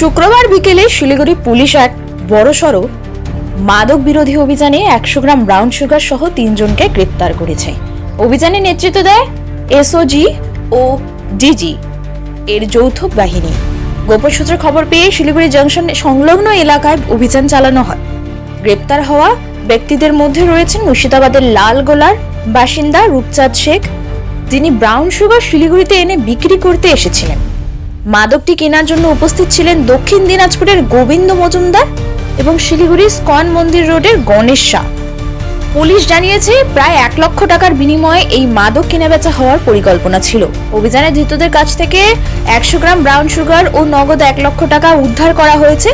শুক্রবার বিকেলে শিলিগুড়ি পুলিশ এক বড়সড় মাদক বিরোধী অভিযানে একশো গ্রাম ব্রাউন সুগার সহ তিনজনকে গ্রেপ্তার করেছে। অভিযানে নেতৃত্ব দেয় এসওজি ও ডিজি। এর যৌথ বাহিনী। গোপন সূত্রে খবর পেয়ে শিলিগুড়ি জংশন সংলগ্ন এলাকায় অভিযান চালানো হয়। গ্রেপ্তার হওয়া ব্যক্তিদের মধ্যে রয়েছেন মুর্শিদাবাদের লালগোলার বাসিন্দা রূপচাঁদ শেখ, যিনি ব্রাউন সুগার শিলিগুড়িতে এনে বিক্রি করতে এসেছিলেন। মাদকটি কেনার জন্য উপস্থিত ছিলেন দক্ষিণ দিনাজপুরের গোবিন্দ মজুমদার এবং শিলিগুড়ির স্কন মন্দির রোডের গণেশ শাহ। পুলিশ জানিয়েছে, প্রায় এক লক্ষ টাকার বিনিময়ে এই মাদক কেনাবেচা হওয়ার পরিকল্পনা ছিল। অভিযানে ধৃতদের কাছ থেকে একশো গ্রাম ব্রাউন সুগার ও নগদ এক লক্ষ টাকা উদ্ধার করা হয়েছে।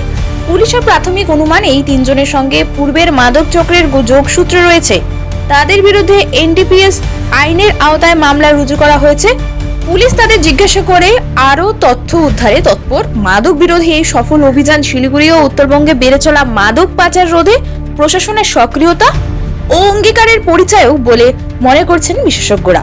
পুলিশের প্রাথমিক অনুমান, এই তিনজনের সঙ্গে পূর্বের মাদক চক্রের যোগসূত্র রয়েছে। তাদের বিরুদ্ধে এনডিপিএস আইনের আওতায় মামলা রুজু করা হয়েছে। পুলিশ তাদের জিজ্ঞাসা করে, আরও তথ্য উদ্ধারে তৎপর। মাদক বিরোধী এই সফল অভিযান শিলিগুড়ি ও উত্তরবঙ্গে বেড়ে চলা মাদক পাচার রোধে প্রশাসনের সক্রিয়তা ও অঙ্গীকারের পরিচয়ও বলে মনে করছেন বিশেষজ্ঞরা।